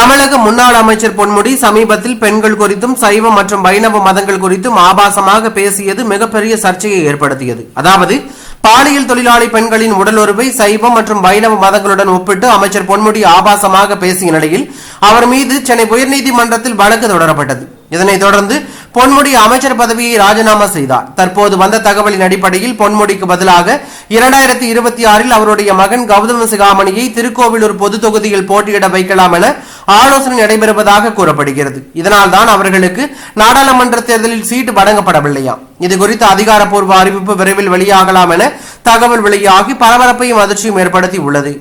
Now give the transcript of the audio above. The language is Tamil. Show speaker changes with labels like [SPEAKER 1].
[SPEAKER 1] தமிழக முன்னாள் அமைச்சர் பொன்முடி சமீபத்தில் பெண்கள் குறித்தும் சைவ மற்றும் வைணவ மதங்கள் குறித்தும் ஆபாசமாக பேசியது மிகப்பெரிய சர்ச்சையை ஏற்படுத்தியது. அதாவது பாலியல் தொழிலாளி பெண்களின் உடலுறவை சைவம் மற்றும் வைணவ மதங்களுடன் ஒப்பிட்டு அமைச்சர் பொன்முடி ஆபாசமாக பேசிய நிலையில் அவர் மீது சென்னை உயர்நீதிமன்றத்தில் வழக்கு தொடரப்பட்டது. இதனைத் தொடர்ந்து பொன்முடி அமைச்சர் பதவியை ராஜினாமா செய்தார். தற்போது வந்த தகவலின் அடிப்படையில் பொன்முடிக்கு பதிலாக இரண்டாயிரத்தி இருபத்தி ஆறில் அவருடைய மகன் கௌதம சிகாமணியை திருக்கோவிலூர் பொது தொகுதியில் போட்டியிட வைக்கலாம் என ஆலோசனை நடைபெறுவதாக கூறப்படுகிறது. இதனால் தான் அவர்களுக்கு நாடாளுமன்ற தேர்தலில் சீட்டு வழங்கப்படவில்லையாம். இது குறித்த அதிகாரப்பூர்வ அறிவிப்பு விரைவில் வெளியாகலாம் என தகவல் வெளியாகி பரபரப்பையும் அதிர்ச்சியும் ஏற்படுத்தி உள்ளது